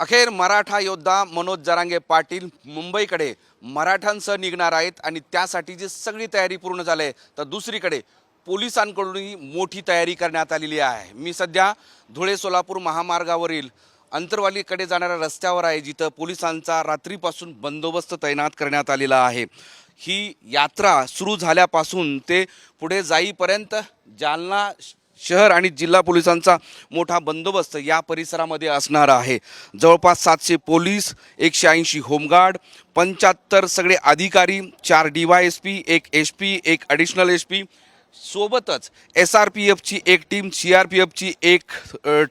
अखेर मराठा योद्धा मनोज जरांगे पाटील मुंबईकडे मराठ्यांसह निघणार आहेत आणि त्यासाठीची सगळी तयारी पूर्ण झाली आहे तर दुसरीकडे पोलिसांकडूनही मोठी तयारी करण्यात आलेली आहे. मी सध्या धुळे सोलापूर महामार्गावरील अंतरवालीकडे जाणाऱ्या रस्त्यावर आहे जिथं पोलिसांचा रात्रीपासून बंदोबस्त तैनात करण्यात आलेला आहे. ही यात्रा सुरू झाल्यापासून ते पुढे जाईपर्यंत जालना शहर आणि जिल्हा पोलिसांचा मोठा बंदोबस्त या परिसरामध्ये असणार आहे. जवळपास सातशे पोलीस एकशे ऐंशी होमगार्ड पंच्याहत्तर सगळे अधिकारी चार डी वाय एस पी एक एच पी एक ॲडिशनल एच पी. सोबतच एस आर पी एफची एक टीम सी आर पी एफची एक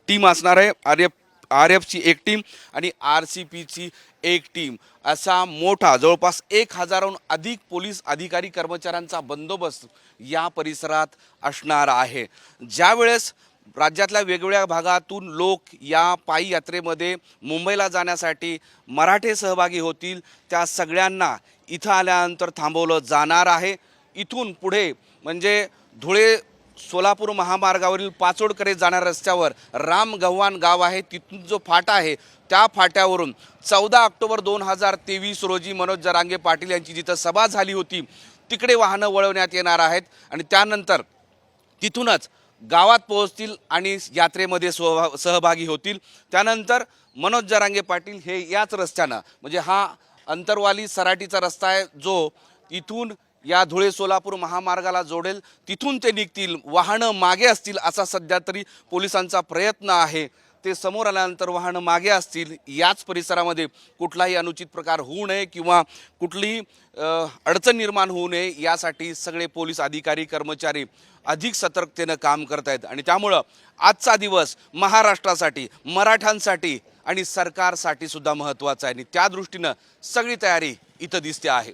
टीम असणार आहे. आर एफ आर एफची एक टीम आणि आर सी पीची एक टीम. असा मोठा जवळपास एक हजाराहून अधिक पोलीस अधिकारी कर्मचाऱ्यांचा बंदोबस्त या परिसरात असणार आहे. ज्यावेळेस राज्यातल्या वेगवेगळ्या भागातून लोक या पायी यात्रेमध्ये मुंबईला जाण्यासाठी मराठे सहभागी होतील त्या सगळ्यांना इथं आल्यानंतर थांबवलं जाणार आहे. इथून पुढे म्हणजे धुळे सोलापूर महामार्गावरील पाचोडकडे जाणाऱ्या रस्त्यावर राम गव्हाण गाव आहे. तिथून जो फाटा आहे त्या फाट्यावरून चौदा ऑक्टोबर दोन हजार तेवीस रोजी मनोज जरांगे पाटील यांची जिथं सभा झाली होती तिकडे वाहनं वळवण्यात येणार आहेत आणि त्यानंतर तिथूनच गावात पोहोचतील आणि यात्रेमध्ये सहभा सहभागी होतील. त्यानंतर मनोज जरांगे पाटील हे याच रस्त्यानं म्हणजे हा अंतरवाली सराटीचा रस्ता आहे जो इथून या धुळे सोलापूर महामार्गाला जोडेल. तिथून ते निघतील. वाहनं मागे असतील असा सध्या तरी पोलिसांचा प्रयत्न आहे. ते समोर आल्यानंतर वाहनं मागे असतील. याच परिसरामध्ये कुठलाही अनुचित प्रकार होऊ नये किंवा कुठलीही अडचण निर्माण होऊ नये यासाठी सगळे पोलीस अधिकारी कर्मचारी अधिक सतर्कतेनं काम करत आहेत. आणि त्यामुळं आजचा दिवस महाराष्ट्रासाठी मराठ्यांसाठी आणि सरकारसाठी सुद्धा महत्त्वाचा आहे. आणि त्या दृष्टीनं सगळी तयारी इथं दिसते आहे.